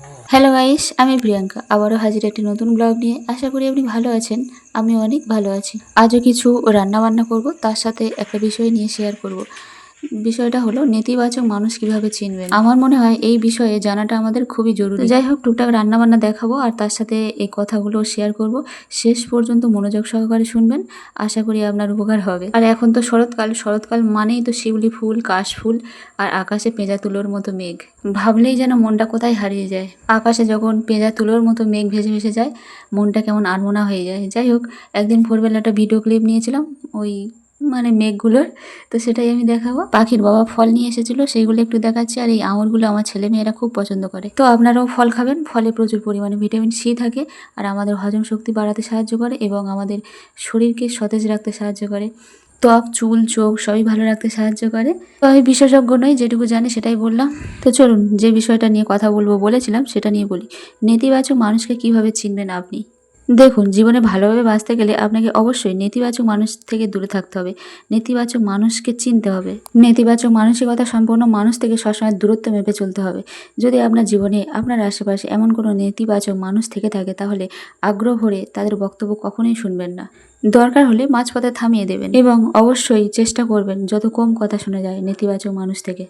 Hello guys আমি প্রিয়াঙ্কা। আবারও হাজির একটি নতুন ব্লগ নিয়ে। আশা করি আপনি ভালো আছেন। আমি অনেক ভালো আছি। আজও কিছু রান্না বান্না করব। তার সাথে একটা বিষয় নিয়ে শেয়ার করব। বিষয়টা হলো নেতিবাচক মানুষ কীভাবে চিনবেন আমার মনে হয় এই বিষয়ে জানাটা আমাদের খুবই জরুরি। যাই হোক টুকটাক রান্না বান্না দেখাবো আর তার সাথে এই কথাগুলো শেয়ার করব। শেষ পর্যন্ত মনোযোগ সহকারে শুনবেন। আশা করি আপনার উপকার হবে। আর এখন তো শরৎকাল। শরৎকাল মানেই তো শিউলি ফুল, কাশ ফুল আর আকাশে পেঁজা তুলোর মতো মেঘ। ভাবলেই যেন মনটা কোথায় হারিয়ে যায়। আকাশে যখন পেঁজা তুলোর মতো মেঘ ভেসে ভেসে যায়, মনটা কেমন আনমোনা হয়ে যায়। যাই হোক একদিন ভোরবেলা একটা ভিডিও ক্লিপ নিয়েছিলাম। ওই মানে মেঘগুলোর, তো সেটাই আমি দেখাবো। পাখির বাবা ফল নিয়ে এসেছিল, সেইগুলো একটু দেখাচ্ছি। আর এই আঙুরগুলো আমার ছেলে মেয়েরা খুব পছন্দ করে। তো আপনারাও ফল খাবেন, ফলে প্রচুর পরিমাণে ভিটামিন সি থাকে আর আমাদের হজম শক্তি বাড়াতে সাহায্য করে এবং আমাদের শরীরকে সতেজ রাখতে সাহায্য করে। ত্বক, চুল, চোখ সবই ভালো রাখতে সাহায্য করে। তো আমি বিশেষজ্ঞ নই, যেটুকু জানি সেটাই বললাম। তো চলুন, যে বিষয়টা নিয়ে কথা বলব বলেছিলাম, সেটা নিয়ে বলি। নেতিবাচক মানুষকে কীভাবে চিনবেন আপনি? দেখুন, জীবনে ভালোভাবে বাঁচতে গেলে আপনাকে অবশ্যই নেতিবাচক মানুষ থেকে দূরে থাকতে হবে। নেতিবাচক মানুষকে চিনতে হবে। নেতিবাচক মানসিকতা সম্পন্ন মানুষ থেকে সবসময় দূরত্ব মেপে চলতে হবে। যদি আপনার জীবনে আপনার আশেপাশে এমন কোনো নেতিবাচক মানুষ থেকে থাকে, তাহলে আগ্রহ ভরে তাদের বক্তব্য কখনোই শুনবেন না। দরকার হলে মাঝপথে থামিয়ে দেবেন এবং অবশ্যই চেষ্টা করবেন যত কম কথা শোনা যায় নেতিবাচক মানুষ থেকে।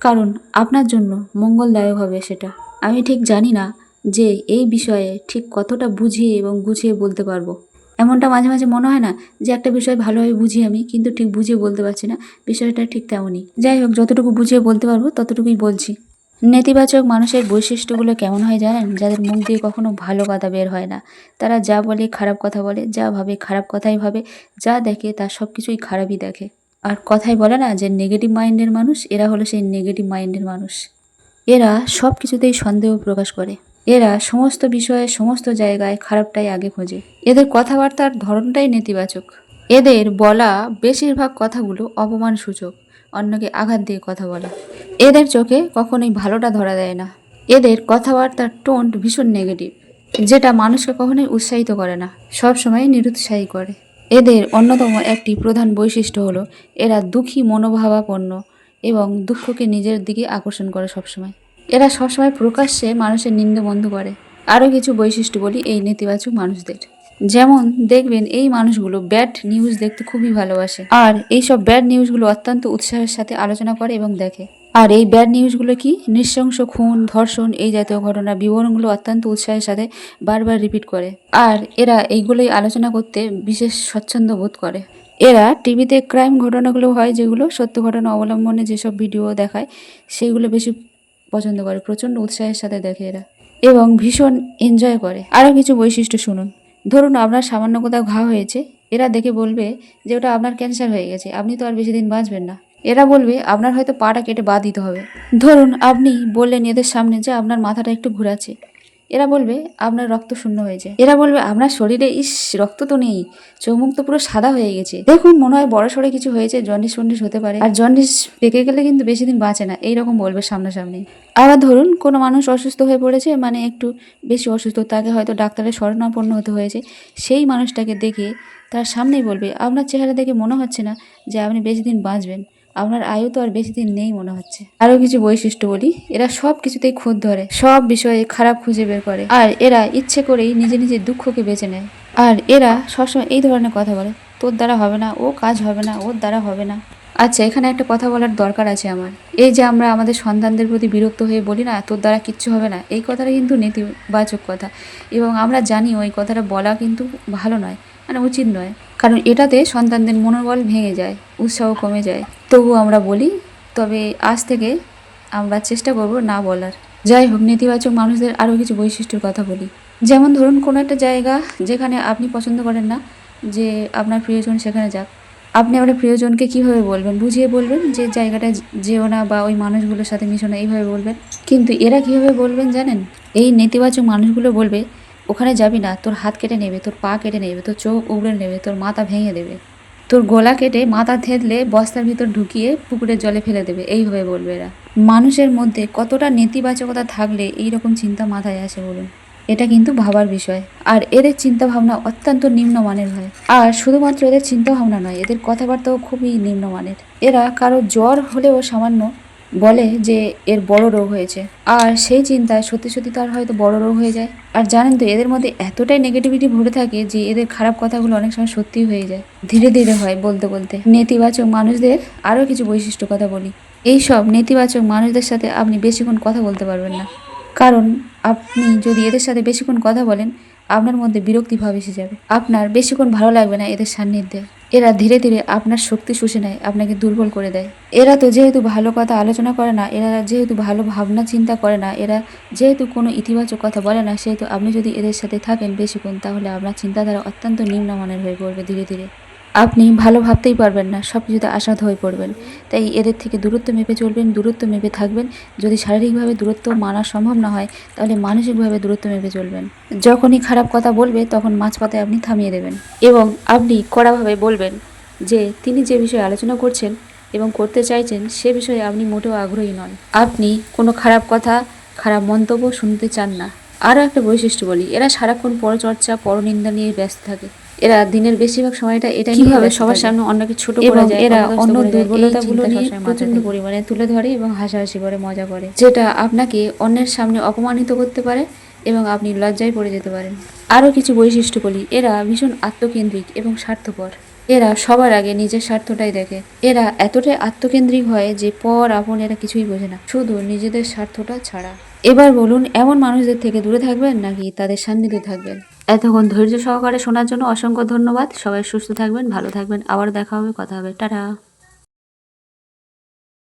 কারণ আপনার জন্য মঙ্গলদায়ক হবে সেটা। আমি ঠিক জানি না যে এই বিষয়ে ঠিক কতটা বুঝিয়ে এবং গুছিয়ে বলতে পারব। এমনটা মাঝে মাঝে মনে হয় না যে একটা বিষয় ভালোভাবে বুঝি আমি, কিন্তু ঠিক বুঝিয়ে বলতে পারছি না। বিষয়টা ঠিক তেমনই। যাই হোক, যতটুকু বুঝিয়ে বলতে পারব, ততটুকুই বলছি। নেতিবাচক মানুষের বৈশিষ্ট্যগুলো কেমন হয় জানেন? যাদের মুখ দিয়ে কখনো ভালো কথা বের হয় না। তারা যা বলে খারাপ কথা বলে, যা ভাবে খারাপ কথাই ভাবে, যা দেখে তা সব কিছুই খারাপই দেখে। আর কথাই বলে না যে নেগেটিভ মাইন্ডের মানুষ, এরা হলো সেই নেগেটিভ মাইন্ডের মানুষ। এরা সব কিছুতেই সন্দেহ প্রকাশ করে। এরা সমস্ত বিষয়ে সমস্ত জায়গায় খারাপটাই আগে খোঁজে। এদের কথাবার্তার ধরনটাই নেতিবাচক। এদের বলা বেশিরভাগ কথাগুলো অপমান সূচক অন্যকে আঘাত দিয়ে কথা বলা। এদের চোখে কখনোই ভালোটা ধরা দেয় না। এদের কথাবার্তার টোন ভীষণ নেগেটিভ, যেটা মানুষকে কখনোই উৎসাহিত করে না সব সময় নিরুৎসাহী করে। এদের অন্যতম একটি প্রধান বৈশিষ্ট্য হলো, এরা দুঃখী মনোভাবাপন্ন এবং দুঃখকে নিজের দিকে আকর্ষণ করে সবসময়। এরা সবসময় প্রকাশ্যে মানুষের নিন্দে বন্ধ করে। আরও কিছু বৈশিষ্ট্য বলি এই নেতিবাচক মানুষদের। যেমন, দেখবেন এই মানুষগুলো ব্যাড নিউজ দেখতে খুবই ভালোবাসে। আর এইসব ব্যাড নিউজগুলো অত্যন্ত উৎসাহের সাথে আলোচনা করে এবং দেখে। আর এই ব্যাড নিউজগুলো কি? নৃশংস খুন, ধর্ষণ, এই জাতীয় ঘটনা বিবরণগুলো অত্যন্ত উৎসাহের সাথে বারবার রিপিট করে। আর এরা এইগুলোই আলোচনা করতে বিশেষ স্বচ্ছন্দ বোধ করে। এরা টিভিতে ক্রাইম ঘটনাগুলো হয় যেগুলো সত্য ঘটনা অবলম্বনে যেসব ভিডিও দেখায় সেইগুলো বেশি পছন্দ করে, প্রচণ্ড উৎসাহের সাথে দেখে এরা। এবং ভীষণ এনজয় করে। আরও কিছু বৈশিষ্ট্য শুনুন। ধরুন আপনার সামান্য কোথাও ঘা হয়েছে, এরা দেখে বলবে যে ওটা আপনার ক্যান্সার হয়ে গেছে, আপনি তো আর বেশি দিন বাঁচবেন না। এরা বলবে, আপনার হয়তো পাটা কেটে বাদ দিতে হবে। ধরুন আপনি বললেন এদের সামনে যে আপনার মাথাটা একটু ঘুরাচ্ছে এরা বলবে, আপনার রক্ত শূন্য হয়েছে। এরা বলবে আপনার শরীরে, ইস, রক্ত তো নেই। চোখ মুখ তো পুরো সাদা হয়ে গেছে। দেখুন, মনে হয় বড় সড়ে কিছু হয়েছে, জন্ডিস ফন্ডিস হতে পারে। আর জন্ডিস পেকে গেলে কিন্তু বেশি দিন বাঁচে না। এইরকম বলবে সামনাসামনি। আবার ধরুন, কোনো মানুষ অসুস্থ হয়ে পড়েছে মানে একটু বেশি অসুস্থ, তাকে হয়তো ডাক্তারের শরণাপন্ন হতে হয়েছে। সেই মানুষটাকে দেখে তার সামনেই বলবে, আপনার চেহারা দেখে মনে হচ্ছে না যে আপনি বেশি দিন বাঁচবেন। আপনার আয়ু তো আর বেশি দিন নেই মনে হচ্ছে। আরও কিছু বৈশিষ্ট্য বলি, এরা সব কিছুতেই খুঁত ধরে, সব বিষয়ে খারাপ খুঁজে বের করে। আর এরা ইচ্ছে করেই নিজে নিজে দুঃখকে বেছে নেয়। আর এরা সবসময় এই ধরনের কথা বলে, তোর দ্বারা হবে না, ও কাজ হবে না, ওর দ্বারা হবে না। আচ্ছা এখানে একটা কথা বলার দরকার আছে আমার। এই যে আমরা আমাদের সন্তানদের প্রতি বিরক্ত হয়ে বলি না, তোর দ্বারা কিচ্ছু হবে না, এই কথাটা কিন্তু নেতিবাচক কথা। এবং আমরা জানি ওই কথাটা বলা কিন্তু ভালো নয় মানে উচিত নয়। কারণ এটাতে সন্তানদের মনোবল ভেঙে যায়, উৎসাহ কমে যায়। তবু আমরা বলি, তবে আজ থেকে আমরা চেষ্টা করব না বলার। যাই হোক, নেতিবাচক মানুষদের আরও কিছু বৈশিষ্ট্যের কথা বলি। যেমন ধরুন, কোনো একটা জায়গা যেখানে আপনি পছন্দ করেন না, যে আপনার প্রিয়জন সেখানে যাক। আপনি আপনার প্রিয়জনকে কীভাবে বলবেন? বুঝিয়ে বলবেন যে জায়গাটা যেও না বা ওই মানুষগুলোর সাথে মিশো না, এইভাবে বলবেন। কিন্তু এরা কীভাবে বলবেন জানেন? এই নেতিবাচক মানুষগুলো বলবে ওখানে যাবি না, তোর হাত কেটে নেবে, তোর পা কেটে নেবে, তোর চোখ উগড়ে নেবে, তোর মাথা ভেঙে দেবে। তোর গলা কেটে মাথা থেতলে বস্তার ভিতর ঢুকিয়ে পুকুরের জলে ফেলে দেবে, এইভাবে বলবে এরা। মানুষের মধ্যে কতটা নেতিবাচকতা থাকলে এই রকম চিন্তা মাথায় আসে বলুন? এটা কিন্তু ভাবার বিষয়। আর এদের চিন্তা ভাবনা অত্যন্ত নিম্নমানের হয়। আর শুধুমাত্র এদের চিন্তা ভাবনা নয়, এদের কথাবার্তাও খুবই নিম্নমানের। এরা কারও জ্বর হলেও সামান্য বলে যে এর বড় রোগ হয়েছে। আর সেই চিন্তায় সত্যি সত্যি তার হয়তো বড় রোগ হয়ে যায়। আর জানেন তো, এদের মধ্যে এতটাই নেগেটিভিটি ভরে থাকে যে এদের খারাপ কথাগুলো অনেক সময় সত্যি হয়ে যায়। ধীরে ধীরে হয় বলতে বলতে। নেতিবাচক মানুষদের আরও কিছু বৈশিষ্ট্য কথা বলি। এই সব নেতিবাচক মানুষদের সাথে আপনি বেশিক্ষণ কথা বলতে পারবেন না। কারণ আপনি যদি এদের সাথে বেশিক্ষণ কথা বলেন, আপনার মধ্যে বিরক্তি ভাব এসে যাবে। আপনার বেশিক্ষণ ভালো লাগবে না এদের সান্নিধ্যে। এরা ধীরে ধীরে আপনার শক্তি শুষে নেয়, আপনাকে দুর্বল করে দেয়। এরা তো যেহেতু ভালো কথা আলোচনা করে না, এরা যেহেতু ভালো ভাবনা চিন্তা করে না, এরা যেহেতু কোনো ইতিবাচক কথা বলে না, সেহেতু আপনি যদি এদের সাথে থাকেন বেশিক্ষণ, তাহলে আপনার চিন্তাধারা অত্যন্ত নিম্নমানের হয়ে পড়বে ধীরে ধীরে। আপনি ভালো ভাবতেই পারবেন না, সব কিছুতে আশাদ হয়ে পড়বেন। তাই এদের থেকে দূরত্ব মেপে চলবেন, দূরত্ব মেপে থাকবেন। যদি শারীরিকভাবে দূরত্ব মানা সম্ভব না হয়, তাহলে মানসিকভাবে দূরত্ব মেপে চলবেন। যখনই খারাপ কথা বলবে, তখন মাঝপথে আপনি থামিয়ে দেবেন এবং আপনি কড়াভাবে বলবেন যে, তিনি যে বিষয়ে আলোচনা করছেন এবং করতে চাইছেন, সে বিষয়ে আপনি মোটেও আগ্রহী নন। আপনি কোনো খারাপ কথা, খারাপ মন্তব্য শুনতে চান না। আরও একটা বৈশিষ্ট্য বলি, এরা সারাক্ষণ পরচর্চা, পরনিন্দা নিয়ে ব্যস্ত থাকে। এরা দিনের বেশিরভাগ সময়টা এটা কীভাবে সবার সামনে অন্যকে ছোট করে যায় এরা অন্য দুর্বলতাগুলো নিয়ে প্রচণ্ড পরিমাণে তুলে ধরে এবং হাসাহাসি করে মজা করে। যেটা আপনাকে অন্যের সামনে অপমানিত করতে পারে এবং আপনি লজ্জায় পড়ে যেতে পারেন। আরও কিছু বৈশিষ্ট্য বলি। এরা ভীষণ আত্মকেন্দ্রিক এবং স্বার্থপর। এরা সবার আগে নিজের স্বার্থটাই দেখে। এরা এতটাই আত্মকেন্দ্রিক হয় যে পর আপন এরা কিছুই বোঝে না। শুধু নিজেদের স্বার্থটা ছাড়া। এবার বলুন এমন মানুষদের থেকে দূরে থাকবেন নাকি তাদের সান্নিধ্যে থাকবেন? এতক্ষণ ধৈর্য সহকারে শোনার জন্য অসংখ্য ধন্যবাদ। সবাই সুস্থ থাকবেন, ভালো থাকবেন। আবার দেখা হবে, কথা হবে। টাটা।